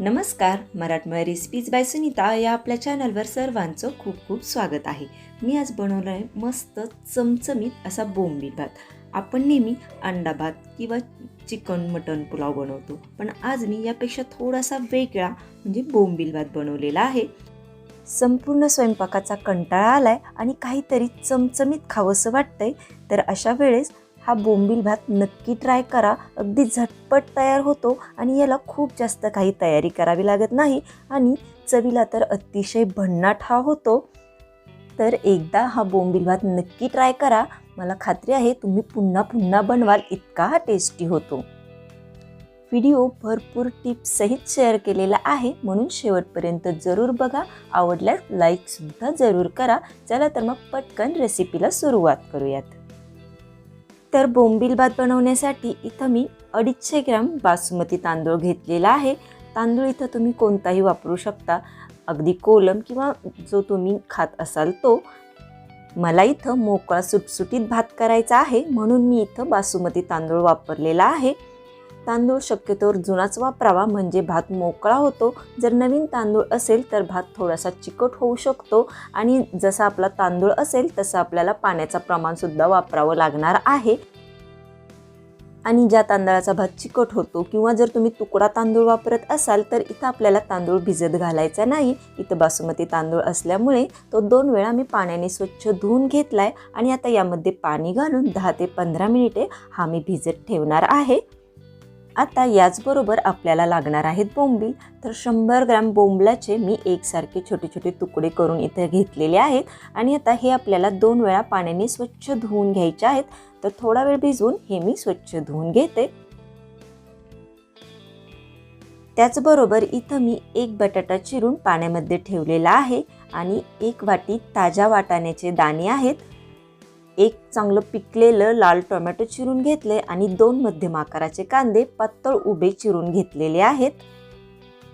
नमस्कार मराठमोळ्या recipes bye Sunita या आपल्या चॅनलवर सर्वांचं खूप खूप स्वागत आहे. मी आज बनवलं आहे मस्त चमचमीत असा बोंबील भात. आपण नेहमी अंडा भात किंवा चिकन मटन पुलाव बनवतो. पण आज मी यापेक्षा थोडासा वेगळा म्हणजे बोंबील भात बनवलेला आहे. संपूर्ण स्वयंपाकाचा कंटाळा आलाय आणि काहीतरी चमचमीत खावंसं वाटतंय. तर अशा वेळेस हा बोंबील भात नक्की ट्राय करा. अगदी झटपट तयार होतो आणि याला खूप जास्त काही तयारी करावी लागत नाही आणि चवीला तर अतिशय भन्नाट हा होतो. तर एकदा हा बोंबील भात नक्की ट्राय करा. मला खात्री आहे तुम्ही पुन्हा पुन्हा बनवाल इतका हा टेस्टी होतो. व्हिडिओ भरपूर टिप्ससहित शेअर केलेला आहे. म्हणून शेवटपर्यंत जरूर बघा. आवडल्यास लाईकसुद्धा जरूर करा. चला तर मग पटकन रेसिपीला सुरुवात करूयात. तर बोंबील भात बनवण्यासाठी इथं मी अडीचशे ग्रॅम बासमती तांदूळ घेतलेला आहे. तांदूळ इथं तुम्ही कोणताही वापरू शकता. अगदी कोलम किंवा जो तुम्ही खात असाल तो. मला इथं मोकळा सुटसुटीत भात करायचा आहे. म्हणून मी इथं बासुमती तांदूळ वापरलेला आहे. तांदूळ शक्यतोवर जुनाच वापरावा. म्हणजे भात मोकळा होतो. जर नवीन तांदूळ असेल तर भात थोडासा चिकट होऊ शकतो. आणि जसा आपला तांदूळ असेल तसं आपल्याला पाण्याचं प्रमाणसुद्धा वापरावं लागणार आहे. आणि ज्या तांदळाचा भात चिकट होतो किंवा जर तुम्ही तुकडा तांदूळ वापरत असाल तर इथं आपल्याला तांदूळ भिजत घालायचा नाही. इथं बासमती तांदूळ असल्यामुळे तो दोन वेळा मी पाण्याने स्वच्छ धुवून घेतला आहे आणि आता यामध्ये पाणी घालून दहा ते पंधरा मिनिटे हा मी भिजत ठेवणार आहे. आता याचबरोबर आपल्याला लागणार आहेत बोंबील. तर शंभर ग्रॅम बोंबलाचे मी एकसारखे छोटे छोटे तुकडे करून इथे घेतलेले आहेत. आणि आता हे आपल्याला दोन वेळा पाण्याने स्वच्छ धुवून घ्यायचे आहेत. तर थोडा वेळ भिजवून हे मी स्वच्छ धुवून घेते. त्याचबरोबर इथं मी एक बटाटा चिरून पाण्यामध्ये ठेवलेला आहे. आणि एक वाटी ताज्या वाटाण्याचे दाणे आहेत. एक चांगलं पिकलेलं लाल टोमॅटो चिरून घेतले आणि दोन मध्यम आकाराचे कांदे पातळ उभे चिरून घेतलेले आहेत.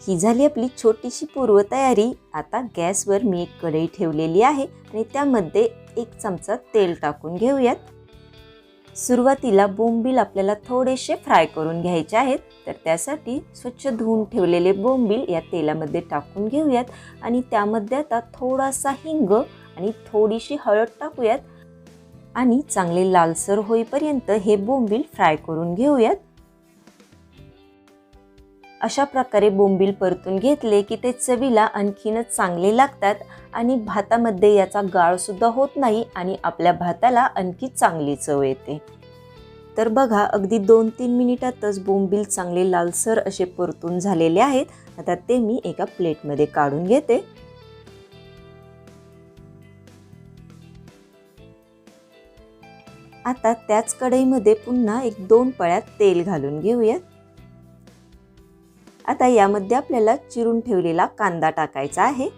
ही झाली आपली छोटीशी पूर्वतयारी. आता गॅसवर मी एक कढई ठेवलेली आहे आणि त्यामध्ये एक चमचा तेल टाकून घेऊयात. सुरुवातीला बोंबील आपल्याला थोडेसे फ्राय करून घ्यायचे आहेत. तर त्यासाठी स्वच्छ धुवून ठेवलेले बोंबील या तेलामध्ये टाकून घेऊयात. आणि त्यामध्ये आता थोडासा हिंग आणि थोडीशी हळद टाकूयात. आणि चांगले लालसर होईपर्यंत हे बोंबील फ्राय करून घेऊयात. अशा प्रकारे बोंबील परतून घेतले की ते चवीला आणखीनच चांगले लागतात आणि भातामध्ये याचा गाळसुद्धा होत नाही आणि आपल्या भाताला आणखी चांगली चव येते. तर बघा अगदी दोन तीन मिनिटातच बोंबील चांगले लालसर असे परतून झालेले आहेत. आता ते मी एका प्लेटमध्ये काढून घेते. आता त्याच कढईमध्ये पुन्हा एक दोन पळ्यात तेल घालून घेऊयात. आता यामध्ये आपल्याला चिरून ठेवलेला कांदा टाकायचा आहे.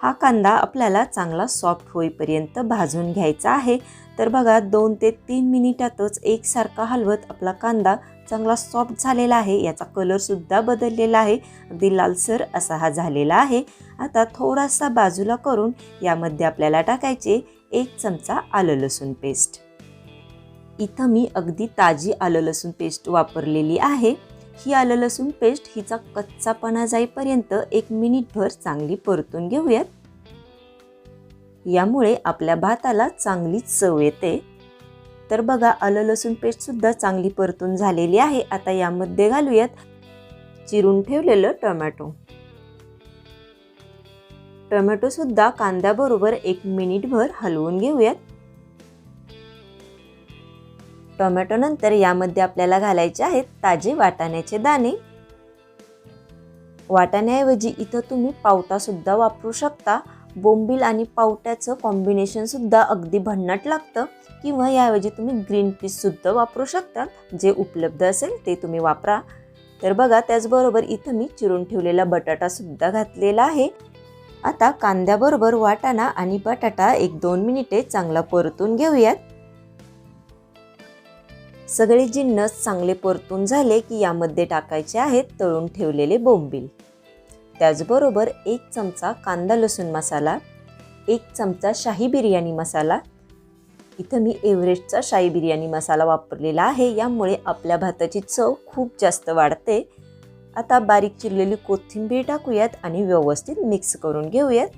हा कांदा आपल्याला चांगला सॉफ्ट होईपर्यंत भाजून घ्यायचा आहे. तर बघा दोन ते तीन मिनिटातच एकसारखा हलवत आपला कांदा चांगला सॉफ्ट झालेला आहे. याचा कलरसुद्धा बदललेला आहे. अगदी लालसर असा हा झालेला आहे. आता थोडासा बाजूला करून यामध्ये आपल्याला टाकायचे एक चमचा आलं लसूण पेस्ट. इथं मी अगदी ताजी आलं लसूण पेस्ट वापरलेली आहे. ही आलं लसूण पेस्ट हिचा कच्चापणा जाईपर्यंत एक मिनिटभर चांगली परतून घेऊयात. यामुळे आपल्या भाताला चांगली चव येते. तर बघा आलं लसूण पेस्टसुद्धा चांगली परतून झालेली आहे. आता यामध्ये घालूयात चिरून ठेवलेलं टोमॅटो. टोमॅटोसुद्धा कांद्याबरोबर एक मिनिटभर हलवून घेऊयात. टोमॅटो नंतर यामध्ये आपल्याला घालायचे आहेत ताजे वाटाण्याचे दाणे. वाटाण्याऐवजी इथं तुम्ही पावटासुद्धा वापरू शकता. बोंबील आणि पावट्याचं कॉम्बिनेशनसुद्धा अगदी भन्नाट लागतं. किंवा याऐवजी तुम्ही ग्रीन पीससुद्धा वापरू शकता. जे उपलब्ध असेल ते तुम्ही वापरा. तर बघा त्याचबरोबर इथं मी चिरून ठेवलेला बटाटासुद्धा घातलेला आहे. आता कांद्याबरोबर वाटाणा आणि बटाटा एक दोन मिनिटे चांगला परतून घेऊयात. सगळे जिन्नस चांगले परतून झाले की यामध्ये टाकायचे आहेत तळून ठेवलेले बोंबील. त्याचबरोबर एक चमचा कांदा लसूण मसाला एक चमचा शाही बिर्याणी मसाला. इथं मी एव्हरेस्टचा शाही बिर्याणी मसाला वापरलेला आहे यामुळे आपल्या भाताची चव खूप जास्त वाढते. आता बारीक चिरलेली कोथिंबीर टाकूयात आणि व्यवस्थित मिक्स करून घेऊयात.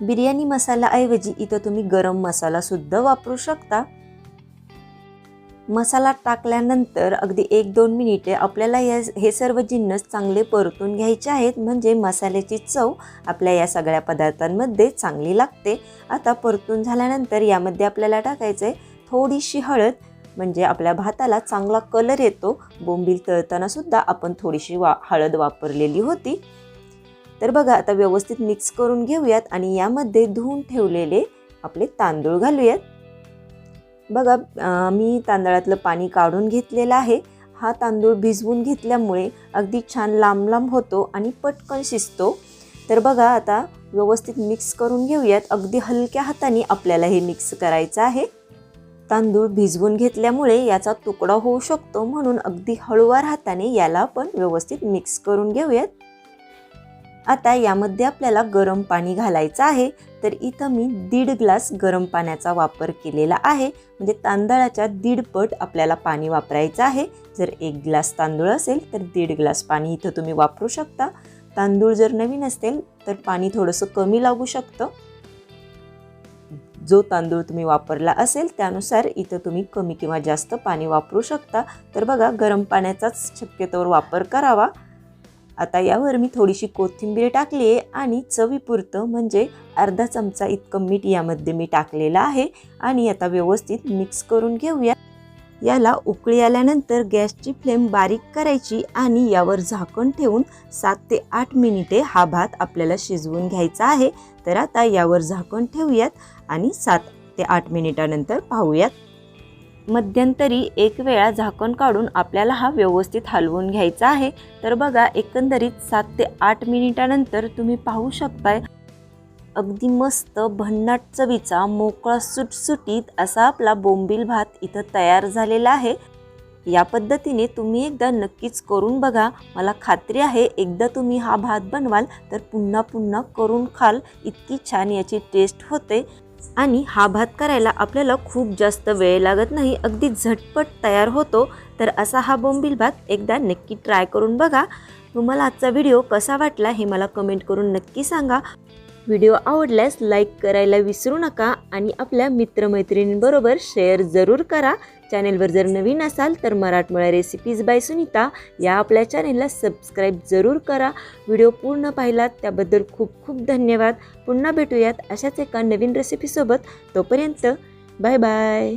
बिर्याणी मसालाऐवजी इथं तुम्ही गरम मसाला सुद्धा वापरू शकता. मसाला टाकल्यानंतर अगदी एक दोन मिनिटे आपल्याला या हे सर्व जिन्नस चांगले परतून घ्यायचे आहेत. म्हणजे मसाल्याची चव आपल्या या सगळ्या पदार्थांमध्ये चांगली लागते. आता परतून झाल्यानंतर यामध्ये आपल्याला टाकायचं आहे थोडीशी हळद म्हणजे आपल्या भाताला चांगला कलर येतो. बोंबील तळताना सुद्धा आपण थोडीशी वा हळद वापरलेली होती. तर बघा आता व्यवस्थित मिक्स करून घेऊयात आणि यामध्ये धुवून ठेवलेले आपले तांदूळ घालूयात. बघा मी तांदळातलं पाणी काढून घेतलेलं आहे. हा तांदूळ भिजवून घेतल्यामुळे अगदी छान लांब लांब होतो आणि पटकन शिजतो. तर बघा आता व्यवस्थित मिक्स करून घेऊयात. अगदी हलक्या हाताने आपल्याला हे मिक्स करायचं आहे. तांदूळ भिजवून घेतल्यामुळे याचा तुकडा होऊ शकतो म्हणून अगदी हळूवार हाताने याला आपण व्यवस्थित मिक्स करून घेऊयात. आता यामध्ये आपल्याला गरम पाणी घालायचं आहे. तर इथं मी दीड ग्लास गरम पाण्याचा वापर केलेला आहे. म्हणजे तांदळाच्या दीड पट आपल्याला पाणी वापरायचं आहे. जर एक ग्लास तांदूळ असेल तर दीड ग्लास पाणी इथं तुम्ही वापरू शकता. तांदूळ जर नवीन असेल तर पाणी थोडंसं कमी लागू शकतं. जो तांदूळ तुम्ही वापरला असेल त्यानुसार इथं तुम्ही कमी किंवा जास्त पाणी वापरू शकता. तर बघा गरम पाण्याचाच शक्यतोवर वापर करावा. आता यावर मी थोडीशी कोथिंबीर टाकली आहे आणि चवीपुरतं म्हणजे अर्धा चमचा इतकं मीठ यामध्ये मी टाकलेलं आहे. आणि आता व्यवस्थित मिक्स करून घेऊया. याला उकळी आल्यानंतर गॅसची फ्लेम बारीक करायची आणि यावर झाकण ठेवून सात ते आठ मिनिटे हा भात आपल्याला शिजवून घ्यायचा आहे. तर आता यावर झाकण ठेवूयात आणि सात ते आठ मिनिटानंतर पाहूयात. मध्यंतरी एक वेळा झाकण काढून आपल्याला हा व्यवस्थित हलवून घ्यायचा आहे. तर बघा एकंदरीत सात ते आठ मिनिटानंतर तुम्ही पाहू शकताय अगदी मस्त भन्नाट चवीचा मोकळा सुटसुटीत असा आपला बोंबील भात इथं तयार झालेला आहे. या पद्धतीने तुम्ही एकदा नक्कीच करून बघा. मला खात्री आहे एकदा तुम्ही हा भात बनवाल तर पुन्हा पुन्हा करून खाल. इतकी छान याची टेस्ट होते. आणि हा भात करायला आपल्याला खूप जास्त वेळ लागत नाही. अगदी झटपट तयार होतो. तर असा हा बोंबील भात एकदा नक्की ट्राय करून बघा. तुम्हाला आजचा व्हिडिओ कसा वाटला हे मला कमेंट करून नक्की सांगा. व्हिडिओ आवडल्यास लाईक करायला विसरू नका आणि आपल्या मित्रमैत्रिणींबरोबर शेअर जरूर करा. चॅनेलवर जर नवीन असाल तर मराठमोळ्या रेसिपीज बाय सुनीता या आपल्या चॅनेलला सबस्क्राईब जरूर करा. व्हिडिओ पूर्ण पाहिलात त्याबद्दल खूप खूप धन्यवाद. पुन्हा भेटूयात अशाच एका नवीन रेसिपीसोबत तोपर्यंत बाय बाय